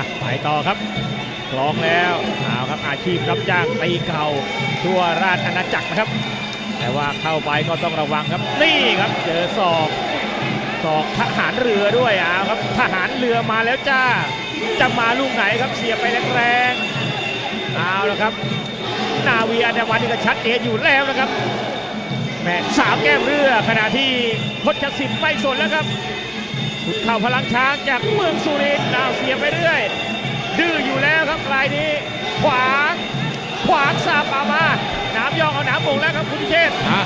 อะไปต่อครับกลองแล้วเอาครับอาชีพรับจ้างตีเข่าทั่วราชอาณาจักรนะครับ แต่ว่าเข้าไปก็ต้องระวังครับ นี่ครับเจอศอกศอกทหารเรือด้วยเอาครับ ทหารเรือมาแล้วจ้า จะมาลูกไหนครับเสียบไปแรงๆเอาและครับ นาวีอันดามันนี่ก็ชัดเจนอยู่แล้วนะครับแม่สาวแก้มเรือขณะที่พจน์สิทธิ์ไม่สนแล้วครับ ขุดเข่าพลังช้างจากเมืองสุรินทร์ดาวเสียไปเรื่อย ดื้ออยู่แล้วครับรายนี้ ขวางขวางสาบมามาน้ำยองเอาน้ำบ่งแล้วครับคุณพิเชษฮะ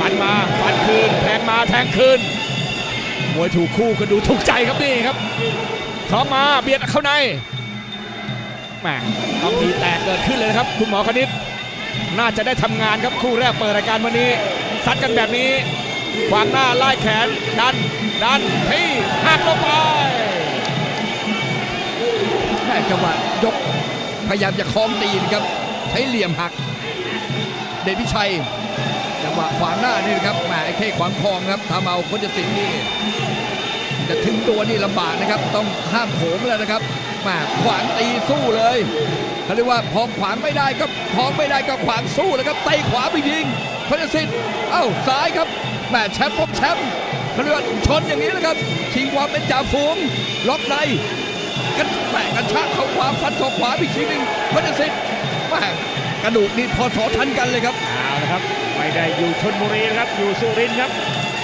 ฟันมาฟันคืนแทงมาแทงคืนมวยถูกคู่ก็ดูถูกใจครับนี่ครับเข้ามาเบียดเข้าในแหมต้องมีแตกเกิดขึ้นเลยนะครับ คุณหมอคณิต น่าจะได้ทำงานครับคู่แรกเปิดรายการวันนี้ซัดกันแบบนี้ ขวางหน้าไล่แขน ดัน ดันที่หักลงไปแม่จังหวะยก พยายามจะคล้องตีนครับ ใช้เหลี่ยมหัก เดชพิชัย จังหวะขวางหน้านี่นะครับแหมไอ้เข้ขวางคลองครับทำเอาคนจะติดนี่จะถึงตัวนี่ลำบากนะครับ ต้องข้ามโขงแล้วนะครับ แหมขวางตีสู้เลยเขาเรียกว่าพอขวางไม่ได้ก็พอไม่ได้ก็ขวางสู้แล้วครับเตะขวาไปยิงคนจะสิทธิ์เอ้าซ้ายครับแหมแชมป์พบแชมป์เขาเรียกว่าชนอย่างนี้นะครับชิงความเป็นจ่าฝูงล็อกในกันแหมกระชากเขาขวาฟันศอกขวาอีกทีหนึ่งพจสิทธิ์แหมกระดูกนี่พอสอทันกันเลยครับเอาละครับไม่ได้อยู่ชนบุรีนะครับอยู่สุรินทร์ครับ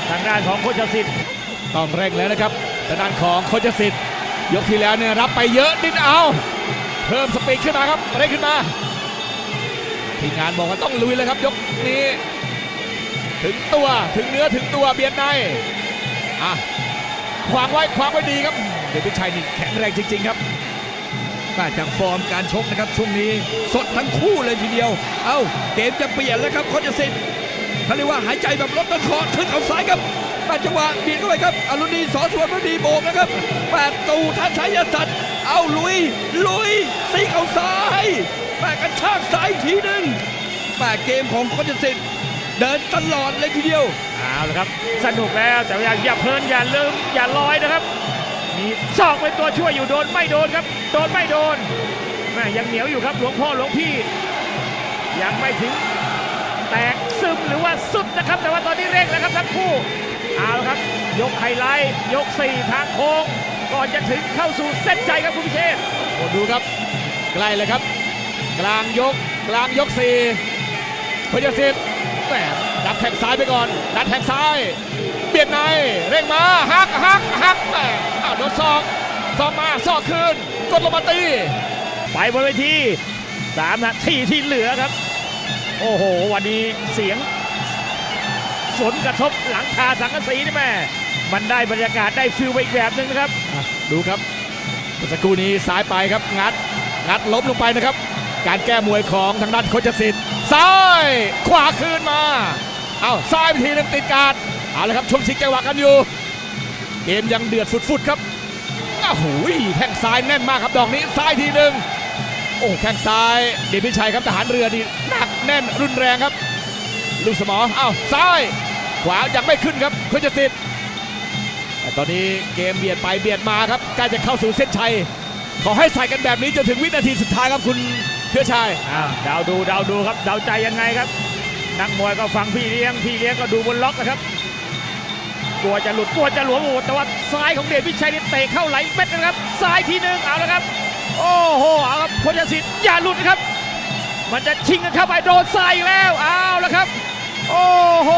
ทางด้านของโคชสิทธิ์ต้องเร่งแล้วนะครับทางด้านของโคชสิทธิ์ ยกที่แล้วเนี่ยรับไปเยอะนิดเอา เพิ่มสปีดขึ้นมาครับเร่งขึ้นมาทีมงานบอกว่าต้องลุยเลยครับ ยกนี้ถึงตัวถึงเนื้อถึงตัวเบียดในอะขวางไว้ขวางไว้ดีครับเดชพิชัยนี่แข็งแรงจริง ๆ ครับมาจากฟอร์มการชกนะครับช่วงนี้สดทั้งคู่เลยทีเดียว เอ้าเกมจะเปลี่ยนแล้วครับโคชสิทธิ์ เขาเรียกว่าหายใจแบบลดต้นคอขึ้นเขาซ้ายครับมาจังหวะบียดด้วยครับอรุณีสอสวนพอดีโบกนะครับแปดตูท่านชัยสัตว์เอาลุย ลุยซีกเอาซ้ายแปดกระชากซ้ายอีกทีหนึ่งแปดเกมของโคชสิทธิ์เดินตลอดเลยทีเดียวเอาละครับ สนุกแล้วแต่อย่าอย่าเพลินอย่าลืมอย่าลอยนะครับ มีศอกเป็นตัวช่วยอยู่โดนไม่โดนครับ โดนไม่โดนแม่ยังเหนียวอยู่ครับหลวงพ่อหลวงพี่ยังไม่ถึงแตก หรือว่าสุดนะครับ แต่ว่าตอนนี้เร่งแล้วครับทั้งคู่เอาละครับ ยกไฮไลท์ยก 4 ทางโค้งก่อนจะถึงเข้าสู่เส้นใจครับคุณพิเชษฐ์โอ้ดูครับใกล้เลยครับ กลางยกกลางยกสี่พยสิทธิ์แหมดับแทงซ้ายไปก่อน ดันแทงซ้ายเบียดในเร่งมาหักหักหักแหมอ้าวโดนศอกศอกมาศอกคืนกดลงมาตีไปบนเวที3นาทีที่เหลือครับ โอ้โห วันนี้เสียงฝนกระทบหลังคาสังกะสีนี่แม่มันได้บรรยากาศได้ฟิลไปอีกแบบหนึ่งนะครับ ดูครับสักครู่นี้ซ้ายไปครับงัดงัดล้มลงไปนะครับ การแก้มวยของทางด้านโคชสิทธิ์ซ้ายขวาคืนมาเอาซ้ายไปทีหนึงติดการเอาละครับช่วงชิงจังหวะกันอยู่ เกมยังเดือดฟุดๆครับอ้าวหูยแข้งซ้ายแน่นมากครับดอกนี้ซ้ายทีหนึ่ง โอ้แข้งซ้ายเดชพิชัยครับทหารเรือนี่หนักแน่นรุนแรงครับ ลูกสมออ้าวซ้าย ขวายังไม่ขึ้นครับโคชสิทธิ์แต่ตอนนี้เกมเบียดไปเบียดมาครับใกล้จะเข้าสู่เส้นชัยขอให้ใส่กันแบบนี้จนถึงวินาทีสุดท้ายครับคุณเพื่อชายเดาวดูเดาวดูครับเดาใจยังไงครับ นักมวยก็ฟังพี่เลี้ยงพี่เลี้ยงก็ดูบนล็อกนะครับกลัวจะหลุดกลัวจะหลวมโอ้โหแต่ว่าซ้ายของเดชพิชัยนี่เตะเข้าไหลเม็ดนะครับซ้ายทีหนึ่งเอาละครับ โอ้โหเอาครับพจน์สิทธิ์อย่าหลุดนะครับ มันจะชิงกันเข้าไปโดนซ้ายอีกแล้วเอาละครับ โอ้โห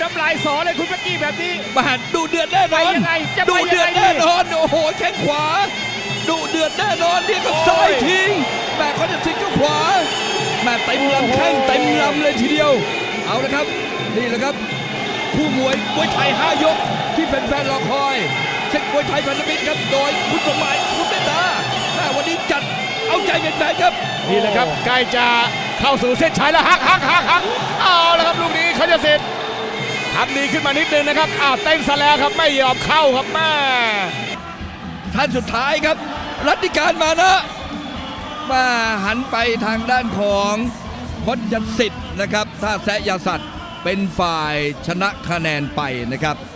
น้ำลายสอเลยคุณเมื่อกี้แบบนี้มาดูเดือดแน่นอนไปยังไงจะไปดูเดือดยังไงดีแน่นอนโอ้โหแข้งขวาดูเดือดแน่นอนเนี่ยก็ซ้ายทิ้งแม่เขาจะทิ้งก็ขวาแม่เต็มลำแข้งเต็มลำเลยทีเดียว เอาละครับ นี่แหละครับ คู่มวยมวยไทย5ยกที่แฟนๆรอคอยศึกมวยไทยพันธมิตรครับโดยคุณสมหมายคุณเมตตาแม่วั นนี้จัดเอาใจแฟนๆครับนี่แหละครับ ใกล้จะเข้าสู่เส้นชัยแล้วฮักฮักฮักฮักเอาละครับลูกนี้เขาจะเสร็จทำดีขึ้นมานิดนึงนะครับอ้าวเต้นซะแล้วครับไม่ยอมเข้าครับแม่ท่านสุดท้ายครับ รัติการมานะมาหันไปทางด้านของพจน์สิทธิ์นะครับ ถ้าแซะยาสัตว์เป็นฝ่ายชนะคะแนนไปนะครับ